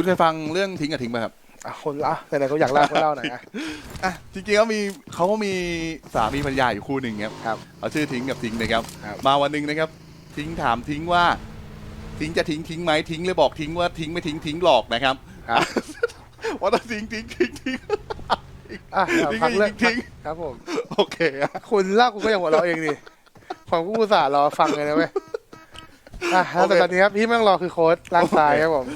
คุณเคยฟังเรื่องทิ้งกับทิ้งไหมครับอะคนละไหนๆเขาอยากเล่าเขาเล่าหน่อยอะอะจริงๆก็มีเขาก็มีสามีภรรยาอยู่คู่หนึ่งครับครับเขาชื่อทิ้งกับทิ้งนะครับ ครับ มาวันหนึ่งนะครับ ทิ้งถามทิ้งว่า ทิ้งจะทิ้งทิ้งไหมทิ้งเลยบอกทิ้งว่าทิ้งไม่ทิ้งทิ้งหลอกนะครับครับว่าถ้าทิ้งทิ้งทิ้งทิ้ง อะเดี๋ยวพักเรื่องทิ้ง ครับผม โอเคอะคุณเล่าคุณก็ยังหัวเราะเองดิของกูอุตส่าห์รอฟังเลยนะเว้ยอะแล้วแต่ตอนนี้ครับพี่ไม่ต้องรอคือโค้ดล่างซ้ายครับผม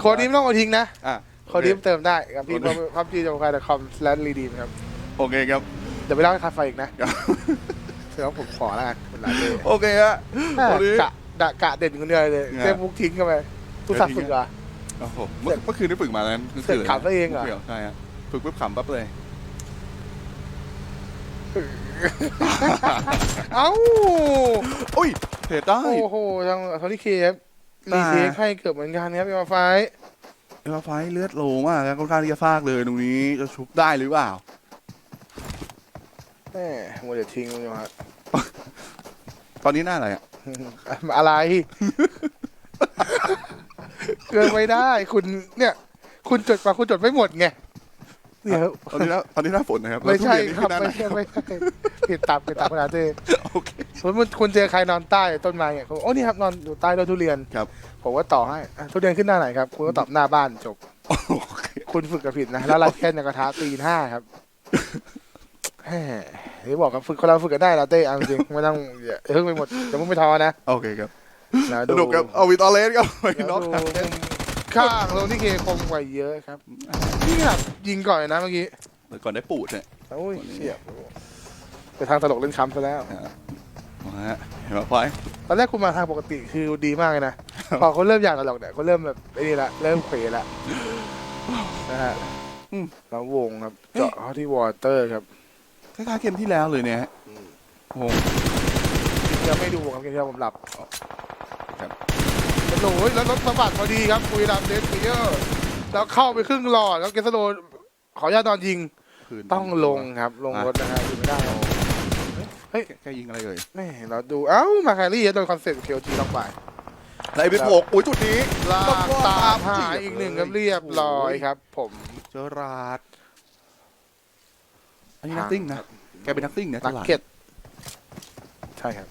โค้ดนี้ไม่ต้องเอาทิ้งนะอะโค้ดนี้เติมได้ครับพี่โอเคพับจีจงคายคอมและรีดีมครับ โอเคครับ เดี๋ยวไปเล่าให้คาไฟอีกนะเดี๋ยวผมขอแล้วกันเป็นไรเลยโอเคฮะวันนี้กะดะกะเด่นคนเดียวเลยเนี่ยเต้มุกทิ้งเข้าไปกูสับฝึกเหรอโอ้โหเมื่อเมื่อคืนได้ฝึกมาแล้วเสร็จขำตัวเองเหรอใช่ฮะฝึกปุ๊บขำปั๊บเลยเอ้าอุ้ยเทรดได้โอ้โหทางโทนี่เคฟตา รีเทคให้เกือบเหมือนกันครับพี่มาไฟเอลไฟเลือดโลมากครับค่อนข้างที่จะซากเลยตรงนี้จะชุบได้หรือเปล่าแหมโมเดลทิ้งมันอยู่ฮะตอนนี้หน้าอะไรอะอะไร เกินไม่ได้ คุณเนี่ย คุณจดมาคุณจดไม่หมดไง เดี๋ยวตอนนี้หน้าตอนนี้หน้าฝนนะครับไม่ใช่แล้วทุเยนนี่ครับอหน้าไม่ใช่ไม่ใช่ผิดตับผิดตับขนาดนี้โอเค สมมติคุณเจอใครนอนใต้ต้นไม้เนี่ยคุณโอ้นี่ครับนอนอยู่ใต้ต้นทุเรียนครับ ผมว่าต่อให้อะทุเรียนขึ้นหน้าไหนครับคุณก็ตอบหน้าบ้านจบ โอเคคุณฝึกกับผิดนะ แล้วเราแค่ในกระทะตีนห้าครับแหมที่บอกครับฝึกคนเราฝึกกันได้ลาเต้เอาจริงไม่ต้องอย่าเพิ่งไปหมดอย่าเพิ่งไปท้อนะโอเคครับ นะสนุกครับ เอาวิตอเลสครับไปแล้วน็อกดูครับมุม ข้างโรนี่เคคมกว่าเยอะครับนี่แบบยิงก่อนเลยนะเมื่อกี้เดี๋ยวก่อนได้ปูดเนี่ยโอ้ยเสียบไปทางตลกเล่นคำซะแล้วมาฮะเห็นไหมไฟตอนแรกคุณมาทางปกติคือดีมากเลยนะ พอเขาเริ่มอยากตลกเนี่ยเขาเริ่มแบบไอ้นี่ละเริ่มเขวละนะฮะแล้ววงครับเจาะเข้าที่วอเตอร์ครับคล้ายๆเกมที่แล้วเลยเนี่ยฮะวงยังไม่ดูวงครับเกมที่แล้วผมหลับครับ โอ้ยแล้วรถสะบัดพอดีครับคุยรามเดสเยอร์แล้วเข้าไปครึ่งหลอดแล้วเกสโดขออนุญาตตอนยิง คืนต้องลงครับ ลงรถนะฮะยิงไม่ได้ครับเฮ้ยแกยิงอะไรเลยแม่เราดู เอ้า มาแครี่โดนคอนเซ็ปต์เคียวจีต้องไปไอ้เป็นหกอุ้ยจุดนี้ลากตามหาอีกหนึ่งครับเรียบร้อยครับ ผมเจอราดอันนี้นักติ้งนะ แกเป็นนักติ้งนะนักเก็ตใช่ครับ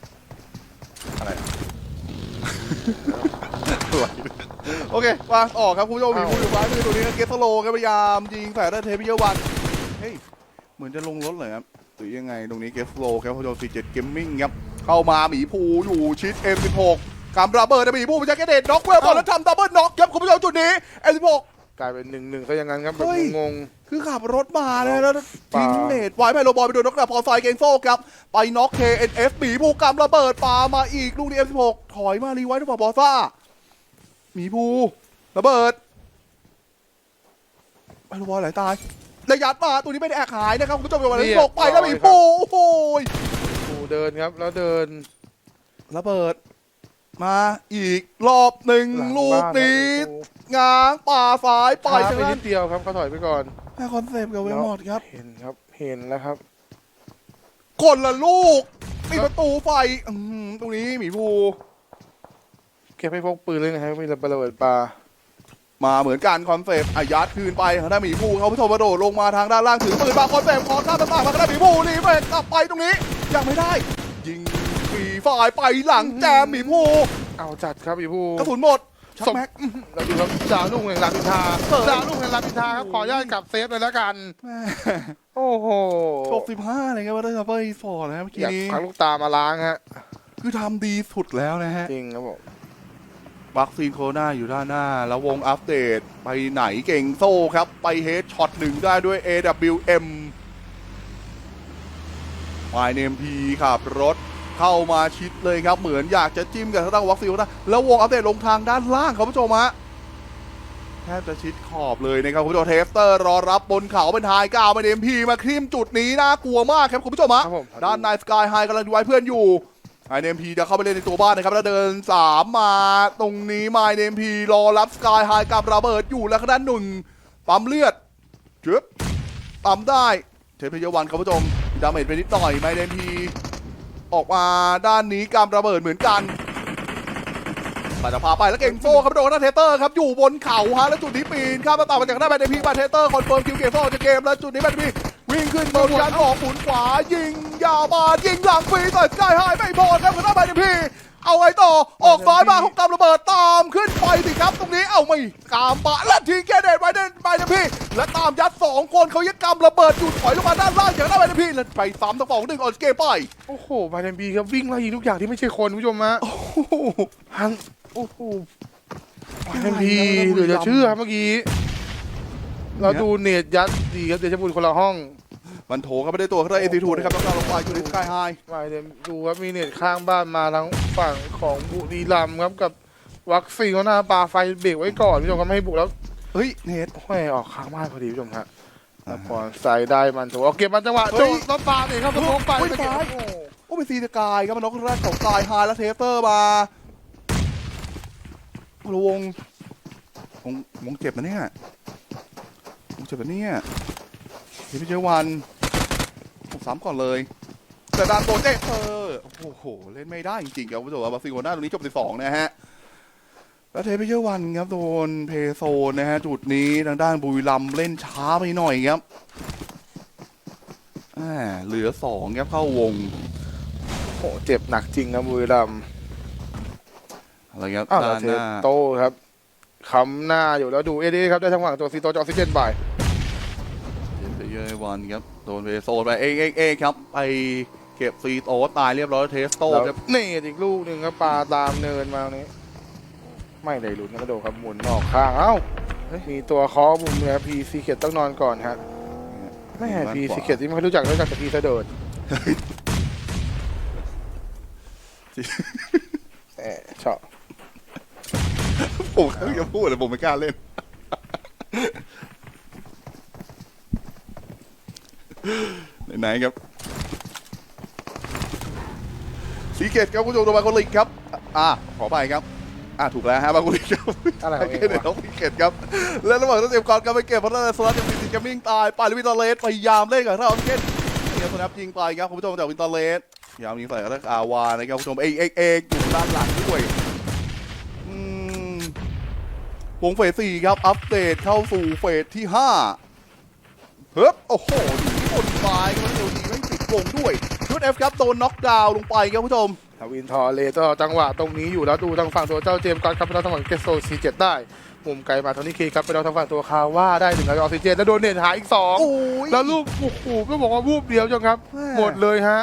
อะไร อะโอเควางออกครับคุณผู้ชมมีอ้าวผู้อยู่ซ้ายมือตัวนี้นะเกสโลครับพยายามยิงแฝดได้เทปเยอวันเฮ้ยเหมือนจะลงรถเลยครับหรือยังไงตรงนี้เกสโลครับคุณผู้ชม47เกมมิ่งครับเข้ามาหมีภูอยู่ชิด M16 กำระเบิดนะหมีภูไปจากแกเดตน็อกเวลบอลแล้วทำดับเบิลน็อกครับคุณผู้ชมจุดนี้ M16 กลายเป็นหนึ่งหนึ่งซะอย่างนั้นครับแบเฮ้บยงงคือขับรถมานะแล้วปาทิ้งเนตไว้ไพโลบอลไปโดนน็อกดาพอไซเกงโซ่ครับ ไปน็อก KNF หมีภูกำระเบิดปามาอีก ลูกนี้ M16 ถอยมารีไว้ทุกบอลซ่าห มีภูระเบิดไพโลบอลไหลตายระยัดมาตัวนี้ไม่ได้แอกหายนะครับคุณผู้ชมอย่าวันนี้ตกไปแล้วหมีภูโอ้โหยๆกูเดินครับ แล้วเดินระเบิด มาอีกรอบหนึ่งหลังลูกบ้านนี้ครับง้างป่าสายไปช้าทางไปด้านินดเดียวครับเขาถอยไปก่อนแม่คอนเซปต์กับเวลมอดครับเห็นครับเห็นแล้วครับคนละลูกมีประตูไฟอื้อหือตรงนี้หมีภู เก็บให้พกปืนเลยนะครับไม่ระเบิดปลามาเหมือนกันคอนเซปต์อายัดคืนไปทางด้านหมีภูเขาพิโทรมาโดดลงมาทางด้านล่างถือปืนมาคอนเซปต์ขอข้ามต่างๆมาทางด้านหมีภูรีเฟกกลับไปตรงนี้ ยังไม่ได้ ยิงฟรีฝ่ายไปหลังแจมหมีภูเอาจัดครับอีผู้กระสุนหมดชักส่งแม็กเราดูครับดาวลุ่งแห่งรามอินทราเปิดดาวลุ่งแห่งรามอินทราครับขออนุญาตกลับเซฟเลยแล้วกันแม่โอ้โหจบสิบห้าเลยครับว่าได้ซัพเปอร์อีสปอร์ตนะครับเมื่ออกี้ยากนี้พักลูกตามาล้างฮะ คือทำดีสุดแล้วนะฮะ จริงครับผม วัคซีนโคโรนาอยู่ด้านหน้า แล้ววงอัปเดตไปไหนเก่งโซ่ครับ ไปเฮดช็อตหนึ่งได้ด้วย AWM วายเนมพีขับรถเข้ามาชิดเลยครับ เหมือนอยากจะจิ้มกับทางด้านวัคซีนโคนาแล้ววงอัปเดตลงทางด้านล่างครับผู้ชมฮะแทบจะชิดขอบเลยนะครับคุณผู้ชมเทสเตอร์รอรับบนเขาเป็นทายก้าวมาเนมพีมาครีมจุดนี้น่ากลัวมากครับคุณผู้ชมฮะด้านในสกายไฮกำลังดูไว้เพื่อนอยู่ ไอเนมพีจะเข้าไปเล่นในตัวบ้านนะครับ แล้วเดิน 3 มาตรงนี้มาไอเนมพีรอรับสกายไฮกับระเบิดอยู่แล้วก็ด้านหนึ่งปั๊มเลือดจึ๊บปั๊มได้เทพยวันครับผู้ชมดาเมจไปนิดหน่อยไมเนมพีออกมาด้านนี้กำระเบิดเหมือนกันมาจะพาไปแล้วเก่งโซ่ครับโดนหน้าเทเตอร์ครับอยู่บนเขาฮะแล้วจุดนี้ปีนข้ามหน้าต่างมาจากหน้าแบนเดพีมาเทเตอร์คอนเฟิร์มคิวเกมโซ่จากเกมแล้วจุดนี้แบนเดพีวิ่งขึ้นบนการออกหมุนขวายิง ยาวมายิงหลังฟรีต่อยสกายไฮไม่พอครับกับหน้าแบนเดพีเอาไงต่อออกซ้ายมาหุกตามระเบิดตามขึ้นไปสิครับตรงนี้เอาไม่กามปะและทิ้งแกเดตไว้เดนไปเดพีและตามยัดสองคนเขายังกำระเบิดอยู่ถอยลงมาด้านล่างจากหน้าแบนเดพีแล้วไปซ้ำทั้งสองหนึ่งออกเกไปโอ้โหบาเดนบีครับวิ่งไล่ยิงทุกอย่างที่ไม่ใช่คนผู้ชมฮะโอ้โหฮันโอ้โหบาเดนบีเหลือจะเชื่อครับเมื่อกี้เราดูเนตยัดดีครับเดชบุญคนละห้อง มันโถเข้าไปได้ตัวเขาได้เอทีทูนะครับต้องการลงไปจุดนี้สกายไฮบาเดนดูครับมีเนตข้างบ้านมาทั้งฝั่งของบุรีรัมย์ครับกับวัคซีนเขาหน้าปลาไฟเบรกไว้ก่อนคุณผู้ชมก็ไม่ให้บุกแล้วเฮ้ยเนทโอ้ยออกข้างบ้านพอดีคุณผู้ชมฮะแล้วพอใส่ได้มันถูกเอาเก็บมันจังหวะเฮ้โดยนต้นปลาเนี่ยครับสมองไปเฮ้ยไปเก็บซ้ายโอ้โหโอ้เป็นซีสกายครับมันน็อกแรกของสกายไฮแล้วเทสเตอร์มาโอ้โหวงวงวงเจ็บนะเนี่ยวงเจ็บนะเนี่ยเดี๋ยวพี่เจอวัน ผมสามก่อนเลย แต่ดานโปรเจกเตอร์โอ้โห เล่นไม่ได้จริงๆครับผู้ชมบาซิโกน่าตรงนี้จบ12นะฮะแล้วเทปเจอร์วันครับโดนเพโซนนะฮะ จุดนี้ทางด้านบุรีรัมย์เล่นช้าไปหน่อยครับอ่าเหลือสองครับเข้าวงโอ้โหเจ็บหนักจริงครับบุรีรัมย์อะไรครับอ้าวด้าแล้วนเทหปน้าโต้ครับค้ำหน้าอยู่แล้วดูเอเดีครับได้ทั้งฝั่งตัวซีโตจออกซิเจนไปเทปเจอร์ วันครับ โดนเพโซนไปเอกเอกเอกครับ ไปเก็บฟรีโตตายเรียบร้อยเทสโต้แล้วครับนี่อีกลูกหนึ่งครับปลาตามเนินมาตรงนี้ ไม่ได้ลุ้นนะกระโดดครับหมุนออกข้าง เอ้า มีตัวเคอบุมเนี่ยพีซีเกตต้องนอนก่อนฮะไม่ใช่พีซีเกตที่ไม่รู้จักรู้จักแต่พีเสดิร์ดแหมชอบผมเขาจะพูดแต่ผมไม่กล้าเล่น ไหนๆครับสีเกตครับคุณผู้ชมตัวบาโกลิกครับ อ่าขอไปครับ อ่าถูกแล้วฮะบาโกลิกครับอะไรของเองเดี๋ยววะ น้องสีเกตครับ และระหว่างที่เจ็บก่อนก็ไปเก็บเพราะนั่นสลัดจากวินจะมิ่งตายไปลิวินเตอร์เลสพยายามเล่นกับเราเกตนี่ครับสแนปยิงไปครับคุณผู้ชมจากวินเตอร์เลสพยายามยิงใส่กับอาวานะครับคุณผู้ชมเอกเอกเอกอยู่ด้านหลังด้วยอืมวงเฟสสี่ครับอัปเดตเข้าสู่เฟสที่ห้าเฮ้ยโอ้โหดี บนปลายครับเร็วดีไม่ติดวงด้วยชุดเอฟครับโดนน็อกดาวน์ลงไปครับผู้ชมทวินทอร์เลเตอร์จังหวะตรงนี้อยู่แล้วดูทางฝั่งตัวเจ้าเจมส์การครับไปเราทางฝั่งเกสโซซีเจ็ดได้มุมไกลมาโทนี่เคครับไปเราทางฝั่งตัวคาว่าได้หนึ่งแล้วออกซิเจนแล้วโดนเน็ตหายอีกสองโอ้ยแล้วลูกโอ้โหก็บอกว่าวูบเดียวจังครับ หมดเลยฮะ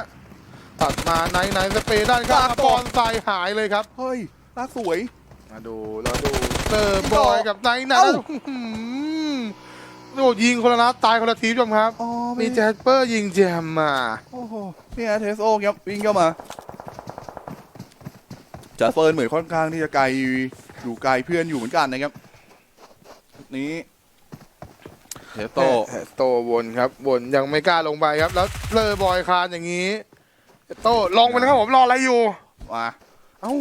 ตัดมาไนไนท์สเปรย์ด้านข้างลากต่บออลใส่หายเลยครับเฮ้ยลาสวยมาดูแล้วดูเตอร์บอยกับไนท์นะเอ้าอื้อหือ โดดยิงคนละนัดตายคนละทีมชมครับ อ๋อมีแจสเปอร์ยิงแจมมา โอ้โหเนี่ยเทสโอครับวิ่งเข้ามาจะเฟิร์นเหมือนค่อนข้างที่จะไกลอยู่ไกลเพื่อนอยู่เหมือนกันนะครับนี้เทสโตแหม่โตวนครับวนยังไม่กล้าลงไปครับ แล้วเลอบอยคานอย่างนี้โตลงไปแล้วครับผมรออะไรอยู่ มาเอ้า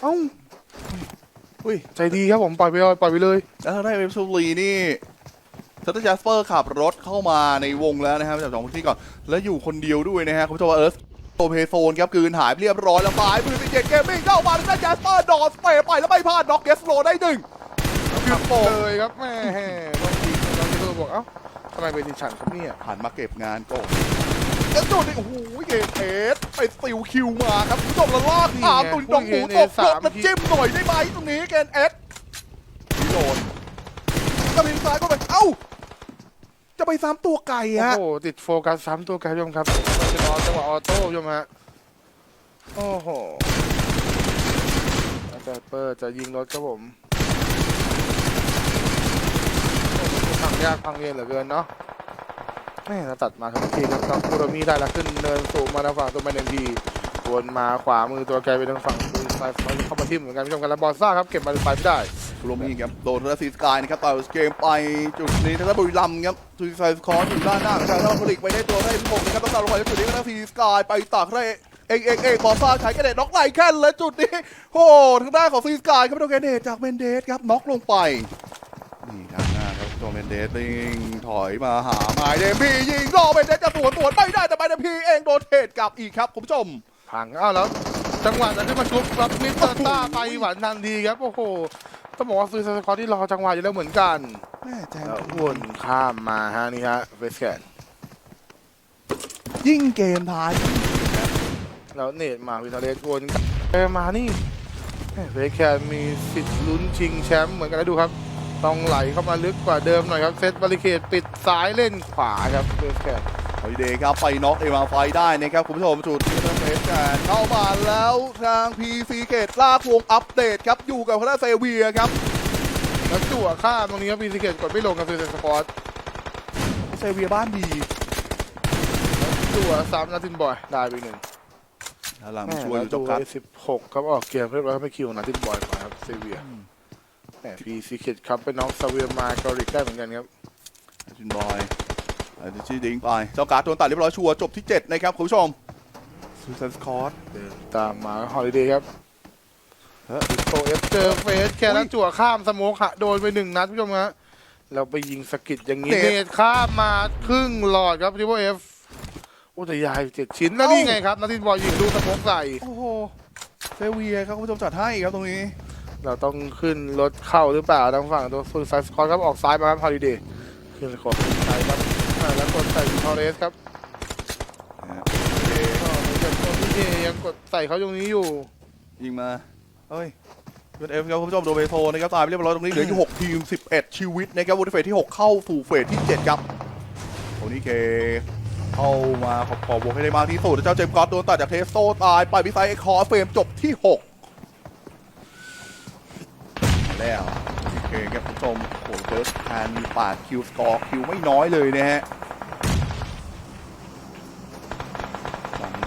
เอ้าอุ้ยใจดีครับผมปล่อยไปเลยปล่อยไปเลย แล้วทางด้านเวฟซูรีนี่ ซัตเตอร์จัสเปอร์ขับรถเข้ามาในวงแล้วนะครับจากสองพื้นที่ก่อน แล้วอยู่คนเดียวด้วยนะฮะคุณผู้ชมว่าเอิร์ธโตเพโซนครับคืนหายไปเรียบร้อยแล้วปลายมือสิเจ็ดเกมมิ่งเข้ามาแล้วจัสเปอร์ดอสเปย์ไปแล้วไม่พลาดน็อกเกสโลได้หนึ่งคือโปเลยครับแม่ต้องยิงต้องยิงตัวบอกเอ้าทำไมเป็นดิฉันครับเนี่ยหันมาเก็บงานก่อนแล้วดูนี่โอ้โหเกมเอสไปติวคิวมาครับคุณผู้ชมแล้วลากตามตุนดองหมูตกรถแล้วจิ้มหน่อยได้ไหมตรงนี้เกนเอสที่โดนกระพินซ้ายก็ไปเอ้า จะไปซ้ำตัวไก่โอ้ฮะ โหติดโฟกัสซ้ำตัวแกยมครับจังหวะจังหวะออโต้ยมฮะโอ้โหอาจารย์เปิดจะยิงรถครับผมพังยากพังเย็นเหลือเกินเนาะแม่ถ้าตัดมาทั้งทีครับน้องคูโรมิได้แล้วขึ้นเนินสูงมาทางฝั่งตัวแมนเอ็มพีวนมาขวามือตัวแกไปทางฝั่งมือซ้ายเข้ามาทิ่มเหมือนกันผู้ชมกันแล้วบอลซ่าครับเก็บมาไปไม่ได้ โรมี่ครับโดนทอร์ซีสกายนะครับต่อยเกมไปจุดนี้ทางด้านบุรีรัมครับทูซิไซส์คอร์อยู่ด้านหน้าทางด้านคลิกไปได้ตัวได้พงนะครับต้องการลงไปจุดนี้ก็ทางซีสกายไปตักได้เอกเอกเอกบอลซ่าใช้กระเด็นน็อกไหลแค่นและจุดนี้โอ้ทางด้านของซีสกายครับโดนแกเด็นจากเมนเดสครับน็อกลงไปนี่ด้านหน้าครับโดนเมนเดสลิงถอยมาหาไมเดมพียิงรอเมนเดสจะสวนสวนไม่ได้แต่ไมเดมพีเองโดนเทรดกลับอีกครับคุณผู้ชมพังอ้าวแล้วจังหวะจะขึ้มาชุบรับมิสเตอร์ต้าไปหวานทันทีครับโอ้โห ต้องบอกว่าซูซายสกอตที่รอจังหวะอยู่แล้วเหมือนกันแม่แจงแล้ววนข้ามมาฮะนี่ฮะเฟสแคนยิ่งเกมท้าย แล้วเนตมาวิทาเลสวนเอมานี่แม่เฟสแคนมีสิทธิ์ลุ้นชิงแชมป์เหมือนกันนะดูครับ ต้องไหลเข้ามาลึกกว่าเดิมหน่อยครับ เซตบาริเคดปิดซ้ายเล่นขวาครับเฟสแคนฮอลิเดย์ครับไปน็อกเอมาไฟได้นะครับ คุณผู้ชมจุดที่ เริ่มเฟสกันเข้ามาแล้วทาง PC เกตลากวงอัปเดตครับ อยู่กับพระเซเวียครับ แล้วจั่วข้ามตรงนี้ครับพีซีเกตกดไม่ลงกับซูซายสกอตเซเวียบ้านดีจั่วซ้ำนาทินบอยได้ไปหนึ่งหลังแม่ช่วยอยู่จบครับสิบหกครับออกเกมเรียบร้อยไม่คิวนาทินบอยมาครับเซเวียแหมพีซีเกตครับเป็นน้องซเวียมาเกาหลีได้เหมือนกันครับจินบอยอาร์จิดิงไปเจ้าการ์ดโดนตัดเรียบร้อยชัวร์จบที่ 7 นะครับคุณผู้ชม ซูซานสคอตเดินตามมาฮอลิเดย์ครับเฮ้ยโตเอฟเจอเฟสแค่นั้นจั่วข้ามสโมกหะโดนไปหนึ่งนัดผู้ชมฮะเราไปยิงสกิดอย่างนี้เน็ตเนตข้ามมาครึ่งหลอดครับทิปเอฟโอ้แต่ยายเจ็ดชิ้นแล้วเอ้านี่ไงครับนาทินบอยยิงดูสโมกใส่โอ้โหเซเวียครับคุณผู้ชมจัดให้ครับตรงนี้ เราต้องขึ้นรถเข้าหรือเปล่าทางฝั่งตัวซูซายสกอตครับออกซ้ายมาครับฮอลิเดย์ขึ้นขอบใส่ครับอ่าแล้วกดใส่ทอเรสครับเอก็เหมือ นี่ยังกดใส่เขาตรงนี้อยู่ ยิงมาเฮ้ยเป็นเอฟครับคุณผู้ชมโดเบโทนะครับตายไปเรียบร้อยตรงนี้เหลืออยู่ 6 ทีม 11 ชีวิตนะครับวูดเฟสที่ 6 เข้าสู่เฟสที่ 7 ครับโทนี่เคเข้ามาขอบขอบวกให้ได้มากที่สุดเจ้าเจมส์กอตโดนตัดจากเทสโซตายไปพิไซเอ็กคอร์เฟรมจบที่ 6 แล้วโอเคครับคุณผู้ชมโหเฟิร์สแทนมีปาดคิวสกอร์คิวไม่น้อยเลยนะฮะ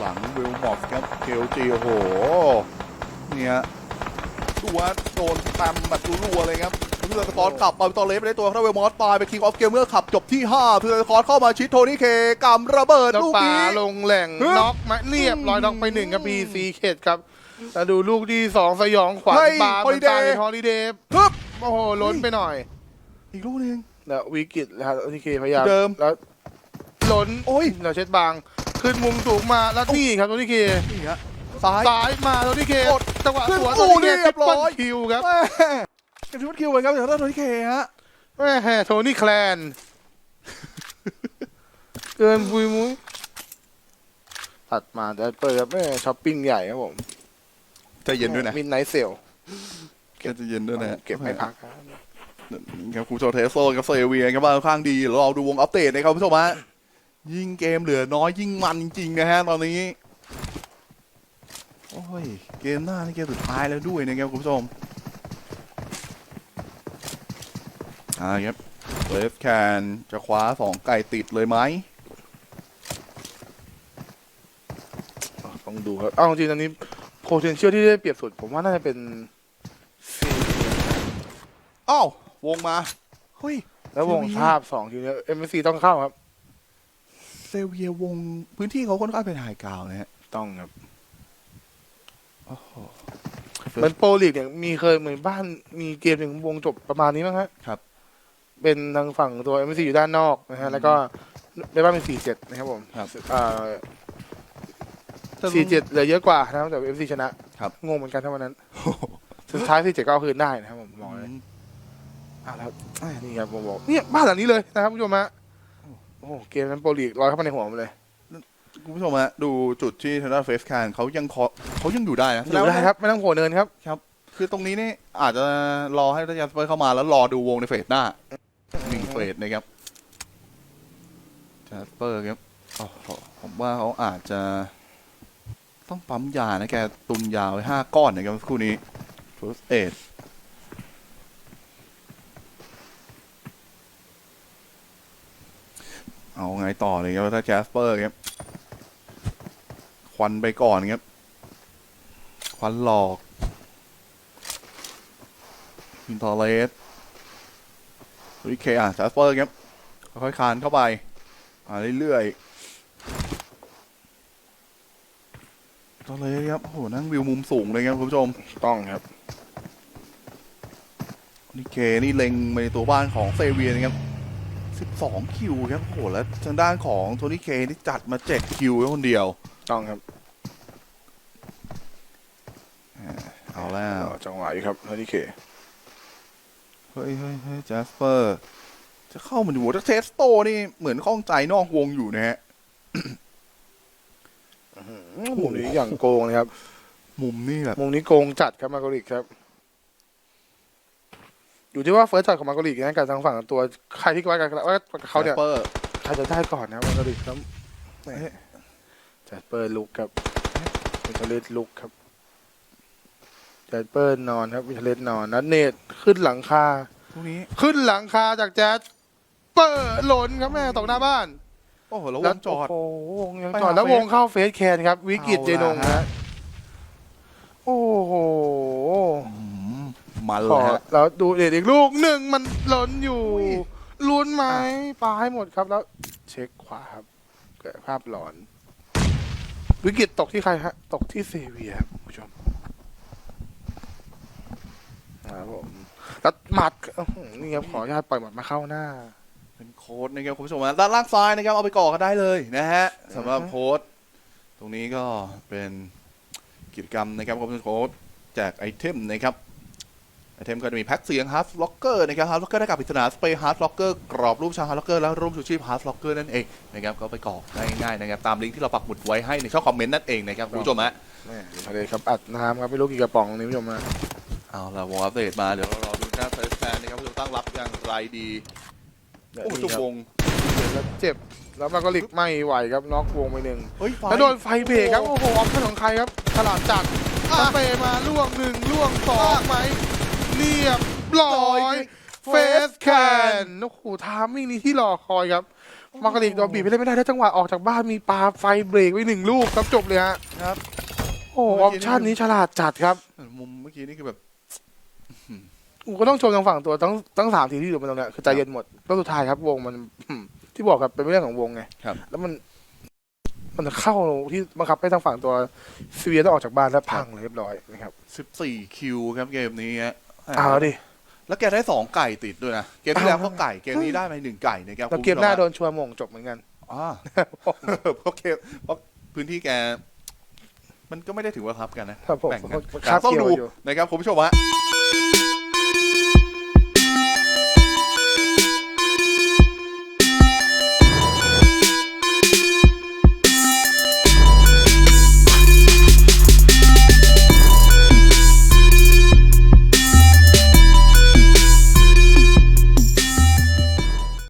หลังหลังๆวิลมอฟครับเคลจีโอ้โหเนี่ยดูว่าโดนตามแบบรัวๆเลยครับเพื่อสกอร์กลับมาตอนเลฟไปได้ตัวครับเวลมอสตายไปคิงออฟเกมเมอร์ขับจบที่ 5 เพื่อสกอร์เข้ามาชิดโทนี่เคกำระเบิดแล้วลูกป่านี้ลงแหล่งฮึน็อกมาเรียบร้อยน็อกไปหนึ่งครับพีซีเขตครับแล้วดูลูกที่สองสยองขวัญเฮ้ยบาร์มันตาย Holiday ในฮอลิเดย์ฮึบโอ้โหล้นไปหน่อย อีกลูกหนึงแล้ววิกฤตแล้วทีเคพยายามเดิมแล้วล้นโอ้ยเราเช็ดบาง ขึ้นมุมสูงมาแล้วนี่ครับตัวทีเคนี่ฮะซ้าย ซ้ายมาตัวทีเคกดจังหวะขึ้นหัวโอ้ตัวทีเคเรียบร้อย คิวครับแม่เป็นชุดคิวเหมือนกันแต่ถ้าโทนี่เคฮะแม่โทนี่แคลน เกินปุยมุ้ยตัดมาแต่เปิดครับแม่ช้อปปิ้งใหญ่ครับผมใจเย็นด้วยนะมินไนท์เซลใจเย็นด้วยนะเก็บไม่พักครับ ครับคุณผู้ชมเทสโซกับเซเวียครับว่าค่อนข้างดีแล้วเราดูวงอัปเดตนะครับคุณผู้ชมฮะ ยิ่งเกมเหลือน้อยยิ่งมันจริงๆนะฮะตอนนี้ โอ้ย เกมหน้านี่เกมสุดท้ายแล้วด้วยนะครับคุณผู้ชมอ่าครับเลฟแคนจะคว้าสองไก่ติดเลยไหมต้องดูครับ เอาจริงๆตอนนี้ potential ที่ได้เปรียบสุด ผมว่าน่าจะเป็นซีอ้าววงมา เฮ้ย แล้ววงซีเรียภาพสองทีมเนี้เอ็มซีต้องเข้าครับ เซเวียวงพื้นที่เขาค่อนข้างเป็นไฮกราวนะฮะต้องครับโอ้โหเหมือนโปรลีกเนี่ยมีเคยเหมือนบ้านมีเกมหนึ่งวงจบประมาณนี้มั้งฮะครับ เป็นทางฝั่งตัวเอ็มซีอยู่ด้านนอกนะฮะ แล้วก็ได้บ้านเป็นสี่เจ็ดนะครับผมครับอ่าสี่เจ็ดเหลือเยอะกว่านะครับแต่เอ็มซีชนะครับงงเหมือนกันทั้งวันนั้นสุดท้ายสี่เจ็ดก็เอาคืนได้นะครับผมบอกเลยอะแล้วอะนี่ครับผมบอกเนี่ยบ้านหลังนี้เลยนะครับผู้ชมฮะโอ้โหเกมนั้นโปรลีกลอยเข้ามาในหัวผมเลย คุณผู้ชมฮะดูจุดที่ทางด้านเฟสแคนเขายังคอเขายังอยู่ได้นะอยู่ได้ครับไม่ต้องโผล่เนินครับ คือตรงนี้นี่อาจจะรอให้ทัยันสเปอร์เข้ามาแล้วรอดูวงในเฟสหน้าหนึ่งเฟสนะครับจัสเปอร์ครับโอ้โหผมว่าเขาอาจจะต้องปั๊มยานะแกตุนยาไว้ห้าก้อนนะครับคู่นี้ first aid เอาไงต่อเลยครับถ้าแจสเปอร์ครับควันไปก่อนครับควันหลอกอินทอร์เลสวิเคอะแจสเปอร์ครับค่อยๆคานเข้าไปอ่าเรื่อยๆตอร์เลสครับโอ้โหนั่งวิวมุมสูงเลยครับคุณผู้ชมต้องครับนี่เคนี่เล็งไปในตัวบ้านของเซเวียนะครับ 12 คิวครับโอ้โหแล้วทางด้านของโทนี่เคนี่จัดมา 7 คิวไว้คนเดียวต้องครับอยู่ครับเฮอริเค เฮ้ยเฮ้ยเฮ้ยแจสเปอร์จะเข้ามาดูถ้าเทสโตนี่เหมือนข้องใจนอกวงอยู่นะฮะ มุมนี้อย่างโกงเลยครับ มุมนี่แบบ มุมนี้โกงจัดครับมาโกริกครับ อยู่ที่ว่าเฟิร์สช็อตของมาโกริกนะกับทางฝั่งตัวใครที่ว่ากันว่าเขาเนี่ยแจสเปอร์ใครจะได้ก่อนนะมาโกริกครับแหม่จัดเปิดลุกครับวิทเลสลุกครับจัดเปิดนอนครับวิทเลสนอนนัดเนตขึ้นหลังคาตรงนี้ขึ้นหลังคาจากแจ๊สเปิดหล่นครับแม่ตกหน้าบ้าน โอ้โหแล้ววงจอดโอ้โหวงยังไปจอดหาแล้วเฟสวงเข้าเฟสแคนครับ วิกฤตเอาเจนงล่ะฮะนะโอ้โหอื มมันขเลอยฮะ แล้วดูเด็ดอีกลูกหนึ่งมันหล่นอยู่อุ้ยลุ้นไหมปาให้หมดครับแล้วเช็คขวาครับเกิดภาพหลอน วิกฤตตกที่ใครฮะ ตกที่เซเวียครับคุณผู้ชมครับผมแล้วหมัดอื้อหือนี่ครับขออนุญาตปล่อยหมัดมาเข้าหน้า เป็นโค้ดนะครับคุณผู้ชมฮะด้านล่างซ้ายนะครับเอาไปก่อกันได้เลยนะฮะสำหรับอือฮึโค้ดตรงนี้ก็เป็นกิจกรรมนะครับคุณผู้ชมโค้ดแจกไอเทมนะครับ ไอเทมก็จะมีแพ็คเสียงฮาร์ดล็อกเกอร์นะครับฮาร์ดล็อกเกอร์ได้กับปริศนาสเปรย์ฮาร์ดล็อกเกอร์กรอบรูปชาวฮาร์ดล็อกเกอร์และรูปชูชีพฮาร์ดล็อกเกอร์นั่นเองนะครับก็ไปกรอกได้ง่ายๆนะครับตามลิงก์ที่เราปักหมุดไว้ให้ในช่องคอมเมนต์นั่นเองนะครับคุณผู้ชมฮะแม่ทะเลครับอัดน้ำครับไม่รู้กี่กระป๋องนี่คุณผู้ชมนะเอาละวงอัปเดตมาเดี๋ยวเรารอดูหน้าเฟสแฟนนะครับว่าจะตั้งรับอย่างไรดีโอ้จุวงแล้วเจ็บแล้วมันก็ลิกไม่ไหวครับน็อกวงไปหนึ่งเฮ้ยไฟแล้วโดนไฟเบรกครับโอ้โหออปชั่นของใครครับฉลาดจัดสเปรย์มาล่วงหนึ่งล่วงสองไหม เรียบร้อยเฟสแคนโอ้โหทามมิ่งนี้ที่รอคอยครับมากริกโดนบีบไปได้ไม่ได้แล้วจังหวะออกจากบ้านมีปาไฟเบรกไว้หนึ่งลูกครับจบเลยฮะครับโอ้โหออปชั่นนี้ฉลาดจัดครับ มุมเมื่อกี้นี่คือแบบกูก็ต้องชมทางฝั่งตัวทั้งทั้งสามทีมที่อยู่บนตรงเนี้ยคือใจเย็นหมดแล้วสุดท้ายครับ วงมันที่บอกครับเป็นเรื่องของวงไงครับแล้วมัน มันเข้าที่บังคับให้ทางฝั่งตัวเซียต้องออกจากบ้านแล้วพังเลยเรียบร้อยนะครับ14คิวครับเกมนี้ฮะ เอาดิ แล้วแกได้2ไก่ติดด้วยนะ เกมที่แล้วก็ไก่ เกมนี้ได้มาหนึ่งไก่นะครับแล้วเกมหน้าโดนชัวร์หมงจบเหมือนกันอ่าเพราะเกมเพราะพื้นที่แก มันก็ไม่ได้ถือว่าทับกันนะครับผมแบ่งกันครัแต่บต้องเกี่ยวดูอยู่นะครับคุณผู้ชมฮะ